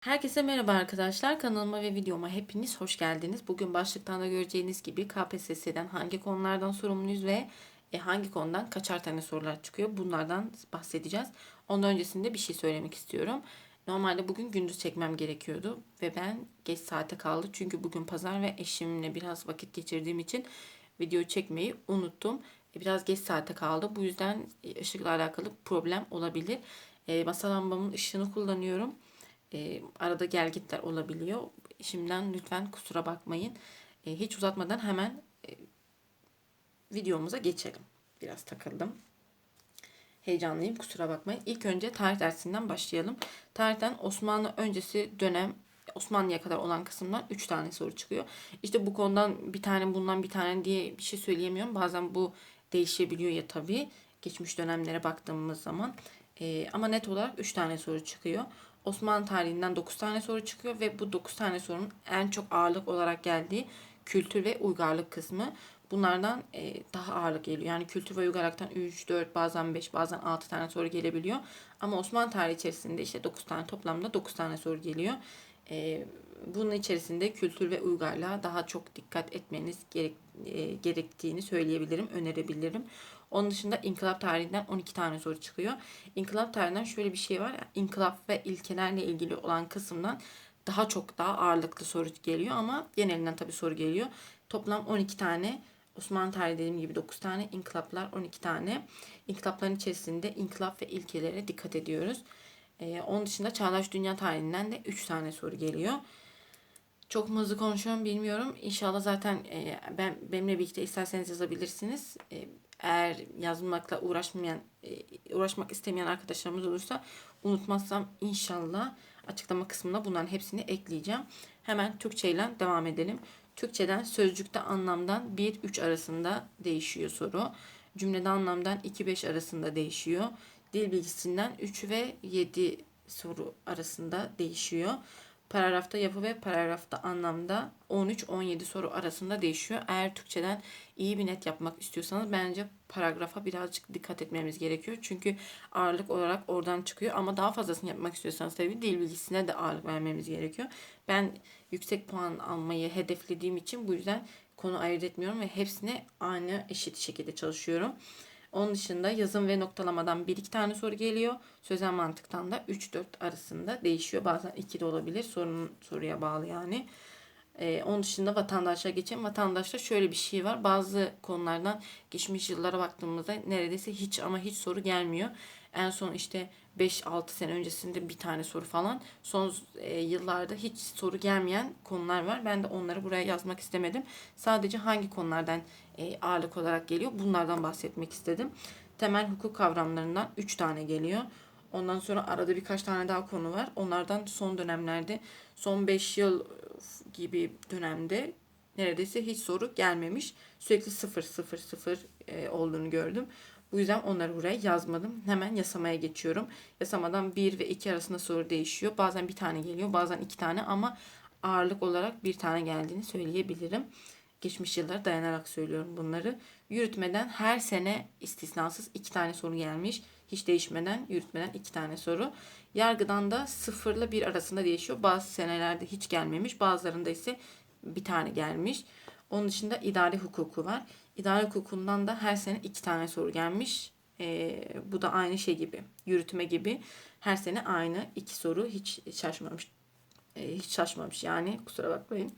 Herkese merhaba arkadaşlar. Kanalıma ve videoma hepiniz hoş geldiniz. Bugün başlıktan da göreceğiniz gibi KPSS'den hangi konulardan sorumluyuz ve e, hangi konudan kaçar tane sorular çıkıyor bunlardan bahsedeceğiz. Ondan öncesinde bir şey söylemek istiyorum. Normalde bugün gündüz çekmem gerekiyordu ve ben geç saate kaldı. Çünkü bugün pazar ve eşimle biraz vakit geçirdiğim için video çekmeyi unuttum. E, Biraz geç saate kaldı. Bu yüzden e, ışıkla alakalı problem olabilir. Masa lambamın ışığını kullanıyorum e, arada gelgitler olabiliyor. Şimdiden lütfen kusura bakmayın. E, hiç uzatmadan hemen e, videomuza geçelim. Biraz takıldım. Heyecanlıyım kusura bakmayın. İlk önce tarih dersinden başlayalım. Tarihten Osmanlı öncesi dönem Osmanlı'ya kadar olan kısımdan 3 tane soru çıkıyor. İşte bu konudan bir tane bundan bir tane diye bir şey söyleyemiyorum. Bazen bu değişebiliyor ya tabii. Geçmiş dönemlere baktığımız zaman. E, ama net olarak 3 tane soru çıkıyor. Osmanlı tarihinden 9 tane soru çıkıyor ve bu 9 tane sorunun en çok ağırlık olarak geldiği kültür ve uygarlık kısmı. Bunlardan e, daha ağırlık geliyor. Yani kültür ve uygarlıktan 3, 4, bazen 5, bazen 6 tane soru gelebiliyor. Ama Osmanlı tarihi içerisinde işte 9 tane toplamda 9 tane soru geliyor. E, bunun içerisinde kültür ve uygarlığa daha çok dikkat etmeniz gerek, e, gerektiğini söyleyebilirim, önerebilirim. Onun dışında inkılap tarihinden 12 tane soru çıkıyor. İnkılap tarihinden şöyle bir şey var. İnkılap ve ilkelerle ilgili olan kısımdan daha çok daha ağırlıklı soru geliyor ama genelinden tabii soru geliyor. Toplam 12 tane Osmanlı tarihi dediğim gibi 9 tane, inkılaplar 12 tane. İnkılapların içerisinde inkılap ve ilkelere dikkat ediyoruz. Ee, onun dışında Çağdaş Dünya tarihinden de 3 tane soru geliyor. Çok mu hızlı konuşuyorum bilmiyorum. İnşallah zaten e, ben benimle birlikte isterseniz yazabilirsiniz. E, eğer yazmakla uğraşmayan, e, uğraşmak istemeyen arkadaşlarımız olursa unutmazsam inşallah açıklama kısmına bunların hepsini ekleyeceğim. Hemen Türkçe ile devam edelim. Türkçeden sözcükte anlamdan 1-3 arasında değişiyor soru. Cümlede anlamdan 2-5 arasında değişiyor. Dil bilgisinden 3 ve 7 soru arasında değişiyor. Paragrafta yapı ve paragrafta anlamda 13-17 soru arasında değişiyor. Eğer Türkçeden iyi bir net yapmak istiyorsanız bence paragrafa birazcık dikkat etmemiz gerekiyor. Çünkü ağırlık olarak oradan çıkıyor. Ama daha fazlasını yapmak istiyorsanız tabii dil bilgisine de ağırlık vermemiz gerekiyor. Ben yüksek puan almayı hedeflediğim için bu yüzden konu ayırt etmiyorum ve hepsine aynı eşit şekilde çalışıyorum. Onun dışında yazım ve noktalamadan 1-2 tane soru geliyor. Sözel mantıktan da 3-4 arasında değişiyor. Bazen 2 de olabilir. Sorunun soruya bağlı yani. Ee, onun dışında vatandaşa geçelim. Vatandaşta şöyle bir şey var. Bazı konulardan geçmiş yıllara baktığımızda neredeyse hiç ama hiç soru gelmiyor. En son işte 5-6 sene öncesinde bir tane soru falan. Son e, yıllarda hiç soru gelmeyen konular var. Ben de onları buraya yazmak istemedim. Sadece hangi konulardan e, ağırlık olarak geliyor bunlardan bahsetmek istedim. Temel hukuk kavramlarından 3 tane geliyor. Ondan sonra arada birkaç tane daha konu var. Onlardan son dönemlerde son 5 yıl gibi dönemde neredeyse hiç soru gelmemiş. Sürekli 0 0 0 e, olduğunu gördüm. Bu yüzden onları buraya yazmadım. Hemen yasamaya geçiyorum. Yasamadan 1 ve 2 arasında soru değişiyor. Bazen bir tane geliyor, bazen iki tane ama ağırlık olarak bir tane geldiğini söyleyebilirim. Geçmiş yıllara dayanarak söylüyorum bunları. Yürütmeden her sene istisnasız iki tane soru gelmiş. Hiç değişmeden yürütmeden iki tane soru. Yargıdan da sıfırla bir arasında değişiyor. Bazı senelerde hiç gelmemiş. Bazılarında ise bir tane gelmiş. Onun dışında idari hukuku var. İdari hukukundan da her sene iki tane soru gelmiş. Ee, bu da aynı şey gibi. Yürütme gibi. Her sene aynı iki soru hiç şaşmamış. Ee, hiç şaşmamış yani kusura bakmayın.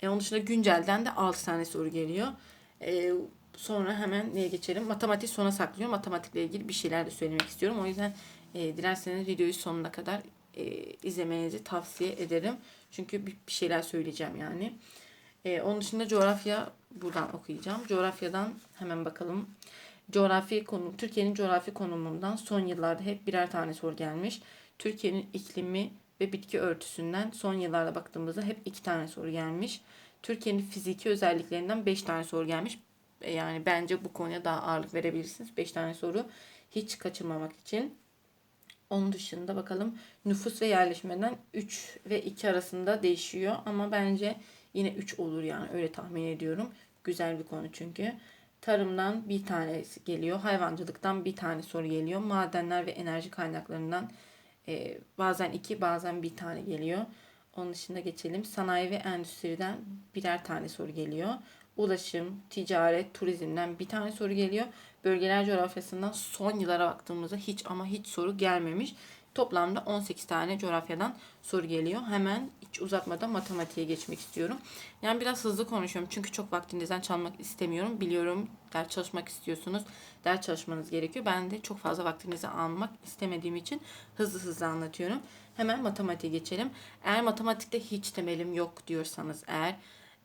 Ee, onun dışında güncelden de 6 tane soru geliyor. Ee, sonra hemen neye geçelim? Matematik sona saklıyorum. Matematikle ilgili bir şeyler de söylemek istiyorum. O yüzden e, dilerseniz videoyu sonuna kadar e, izlemenizi tavsiye ederim. Çünkü bir, bir şeyler söyleyeceğim yani. E, onun dışında coğrafya buradan okuyacağım. Coğrafyadan hemen bakalım. Coğrafi konu Türkiye'nin coğrafi konumundan son yıllarda hep birer tane soru gelmiş. Türkiye'nin iklimi ve bitki örtüsünden son yıllarda baktığımızda hep iki tane soru gelmiş. Türkiye'nin fiziki özelliklerinden beş tane soru gelmiş. E, yani bence bu konuya daha ağırlık verebilirsiniz. Beş tane soru hiç kaçırmamak için. Onun dışında bakalım nüfus ve yerleşmeden 3 ve 2 arasında değişiyor ama bence yine 3 olur yani öyle tahmin ediyorum. Güzel bir konu çünkü. Tarımdan bir tane geliyor. Hayvancılıktan bir tane soru geliyor. Madenler ve enerji kaynaklarından E, bazen iki bazen bir tane geliyor. Onun dışında geçelim. Sanayi ve endüstriden birer tane soru geliyor. Ulaşım, ticaret, turizmden bir tane soru geliyor. Bölgeler coğrafyasından son yıllara baktığımızda hiç ama hiç soru gelmemiş. Toplamda 18 tane coğrafyadan soru geliyor. Hemen hiç uzatmadan matematiğe geçmek istiyorum. Yani biraz hızlı konuşuyorum çünkü çok vaktinizden çalmak istemiyorum. Biliyorum ders çalışmak istiyorsunuz. Ders çalışmanız gerekiyor. Ben de çok fazla vaktinizi almak istemediğim için hızlı hızlı anlatıyorum. Hemen matematiğe geçelim. Eğer matematikte hiç temelim yok diyorsanız eğer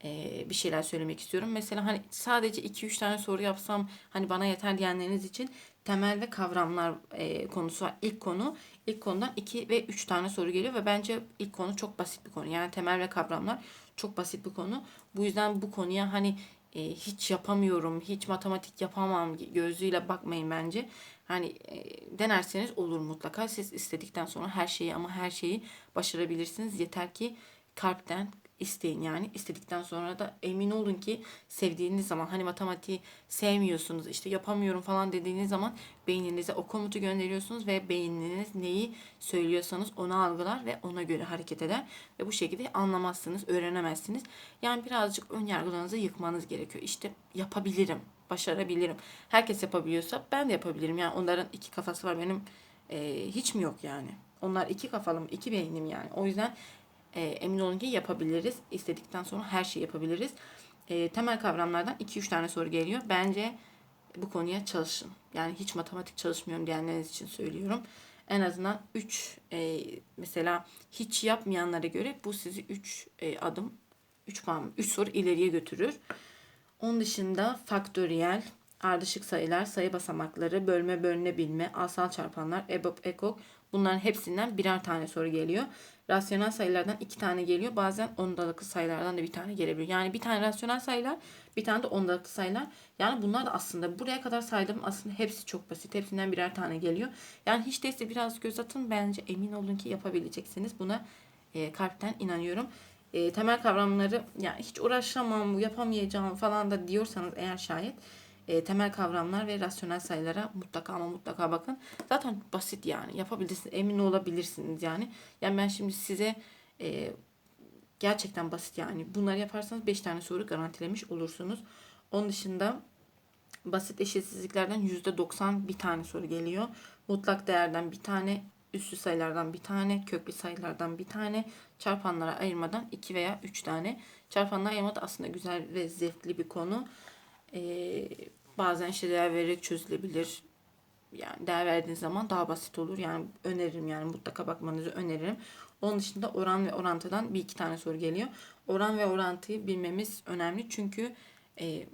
e, bir şeyler söylemek istiyorum. Mesela hani sadece 2-3 tane soru yapsam hani bana yeter diyenleriniz için temel ve kavramlar e, konusu var. İlk konu ilk konudan 2 ve 3 tane soru geliyor ve bence ilk konu çok basit bir konu. Yani temel ve kavramlar çok basit bir konu. Bu yüzden bu konuya hani e, hiç yapamıyorum, hiç matematik yapamam gözüyle bakmayın bence. Hani e, denerseniz olur mutlaka. Siz istedikten sonra her şeyi ama her şeyi başarabilirsiniz. Yeter ki kalpten isteyin yani. istedikten sonra da emin olun ki sevdiğiniz zaman hani matematiği sevmiyorsunuz işte yapamıyorum falan dediğiniz zaman beyninize o komutu gönderiyorsunuz ve beyniniz neyi söylüyorsanız onu algılar ve ona göre hareket eder ve bu şekilde anlamazsınız, öğrenemezsiniz. Yani birazcık ön yargılarınızı yıkmanız gerekiyor. İşte yapabilirim, başarabilirim. Herkes yapabiliyorsa ben de yapabilirim. Yani onların iki kafası var benim e, hiç mi yok yani? Onlar iki kafalım, iki beynim yani. O yüzden e, emin olun ki yapabiliriz. İstedikten sonra her şeyi yapabiliriz. E, temel kavramlardan 2-3 tane soru geliyor. Bence bu konuya çalışın. Yani hiç matematik çalışmıyorum diyenleriniz için söylüyorum. En azından 3 e, mesela hiç yapmayanlara göre bu sizi 3 e, adım 3 puan 3 soru ileriye götürür. Onun dışında faktöriyel, ardışık sayılar, sayı basamakları, bölme bölünebilme, asal çarpanlar, EBOB, EKOK bunların hepsinden birer tane soru geliyor. Rasyonel sayılardan iki tane geliyor. Bazen ondalıklı sayılardan da bir tane gelebiliyor. Yani bir tane rasyonel sayılar, bir tane de ondalıklı sayılar. Yani bunlar da aslında buraya kadar saydım aslında hepsi çok basit. Hepsinden birer tane geliyor. Yani hiç değilse biraz göz atın. Bence emin olun ki yapabileceksiniz. Buna e, kalpten inanıyorum. E, temel kavramları yani hiç uğraşamam, yapamayacağım falan da diyorsanız eğer şayet e, temel kavramlar ve rasyonel sayılara mutlaka ama mutlaka bakın. Zaten basit yani yapabilirsiniz emin olabilirsiniz yani. Yani ben şimdi size e, gerçekten basit yani bunları yaparsanız 5 tane soru garantilemiş olursunuz. Onun dışında basit eşitsizliklerden %90 bir tane soru geliyor. Mutlak değerden bir tane, üstü sayılardan bir tane, köklü sayılardan bir tane, çarpanlara ayırmadan 2 veya 3 tane. Çarpanlara ayırma da aslında güzel ve zevkli bir konu. Ee, bazen işte değer vererek çözülebilir. Yani değer verdiğiniz zaman daha basit olur. Yani öneririm yani mutlaka bakmanızı öneririm. Onun dışında oran ve orantıdan bir iki tane soru geliyor. Oran ve orantıyı bilmemiz önemli çünkü e,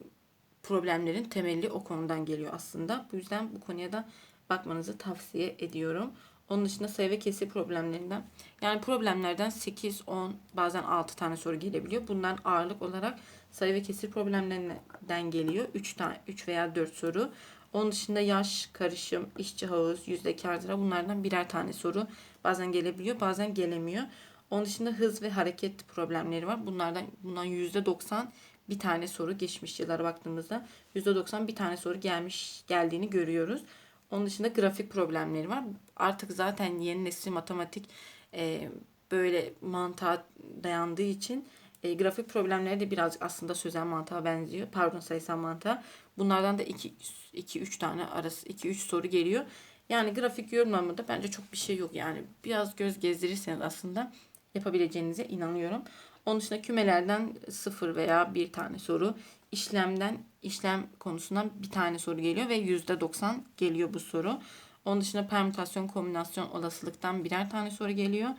problemlerin temeli o konudan geliyor aslında. Bu yüzden bu konuya da bakmanızı tavsiye ediyorum. Onun dışında sayı ve kesir problemlerinden yani problemlerden 8, 10 bazen 6 tane soru gelebiliyor. Bundan ağırlık olarak sayı ve kesir problemlerinden geliyor. 3 tane 3 veya 4 soru. Onun dışında yaş, karışım, işçi havuz, yüzde kardıra bunlardan birer tane soru bazen gelebiliyor, bazen gelemiyor. Onun dışında hız ve hareket problemleri var. Bunlardan bundan yüzde 90 bir tane soru geçmiş yıllara baktığımızda yüzde 90 bir tane soru gelmiş geldiğini görüyoruz. Onun dışında grafik problemleri var. Artık zaten yeni nesil matematik e, böyle mantığa dayandığı için e, grafik problemleri de birazcık aslında sözel mantığa benziyor. Pardon sayısal mantığa. Bunlardan da 2-3 tane arası 2-3 soru geliyor. Yani grafik yorumlamada bence çok bir şey yok. Yani biraz göz gezdirirseniz aslında yapabileceğinize inanıyorum. Onun dışında kümelerden 0 veya bir tane soru. İşlemden işlem konusundan bir tane soru geliyor ve %90 geliyor bu soru. Onun dışında permütasyon, kombinasyon, olasılıktan birer tane soru geliyor.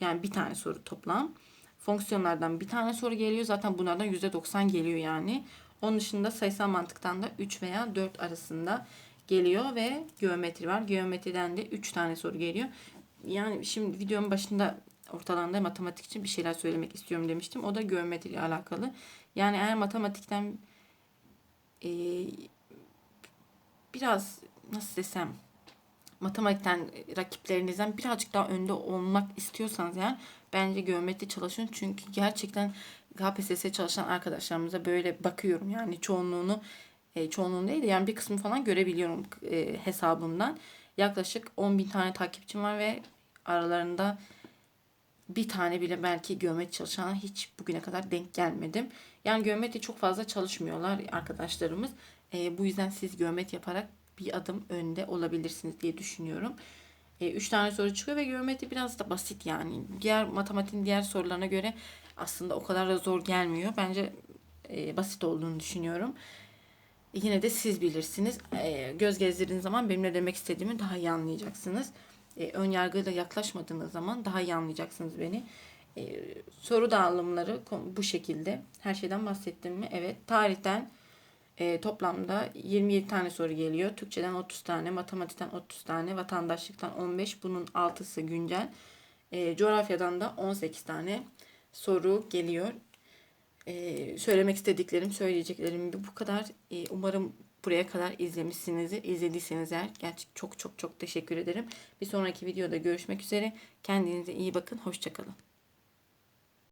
Yani bir tane soru toplam fonksiyonlardan bir tane soru geliyor. Zaten bunlardan %90 geliyor yani. Onun dışında sayısal mantıktan da 3 veya 4 arasında geliyor ve geometri var. Geometriden de 3 tane soru geliyor. Yani şimdi videonun başında ortalarında matematik için bir şeyler söylemek istiyorum demiştim. O da geometri ile alakalı. Yani eğer matematikten e, biraz nasıl desem matematikten rakiplerinizden birazcık daha önde olmak istiyorsanız yani bence geometri çalışın. Çünkü gerçekten KPSS çalışan arkadaşlarımıza böyle bakıyorum. Yani çoğunluğunu e, çoğunluğunu değil de yani bir kısmı falan görebiliyorum e, hesabımdan. Yaklaşık 10 bin tane takipçim var ve aralarında bir tane bile belki geometri çalışana hiç bugüne kadar denk gelmedim. Yani geometri çok fazla çalışmıyorlar arkadaşlarımız. E, bu yüzden siz geometri yaparak bir adım önde olabilirsiniz diye düşünüyorum. 3 tane soru çıkıyor ve geometri biraz da basit yani. Diğer matematiğin diğer sorularına göre aslında o kadar da zor gelmiyor. Bence e, basit olduğunu düşünüyorum. Yine de siz bilirsiniz. E, göz gezdirdiğiniz zaman benim ne demek istediğimi daha iyi anlayacaksınız. E, ön yargıyla yaklaşmadığınız zaman daha iyi anlayacaksınız beni. E, soru dağılımları bu şekilde. Her şeyden bahsettim mi? Evet. Tarihten e, toplamda 27 tane soru geliyor. Türkçeden 30 tane, matematikten 30 tane, vatandaşlıktan 15. Bunun 6'sı güncel. E, coğrafyadan da 18 tane soru geliyor. E, söylemek istediklerim, söyleyeceklerim bu kadar. E, umarım buraya kadar izlemişsinizdir. İzlediyseniz eğer gerçekten çok çok çok teşekkür ederim. Bir sonraki videoda görüşmek üzere. Kendinize iyi bakın. Hoşçakalın.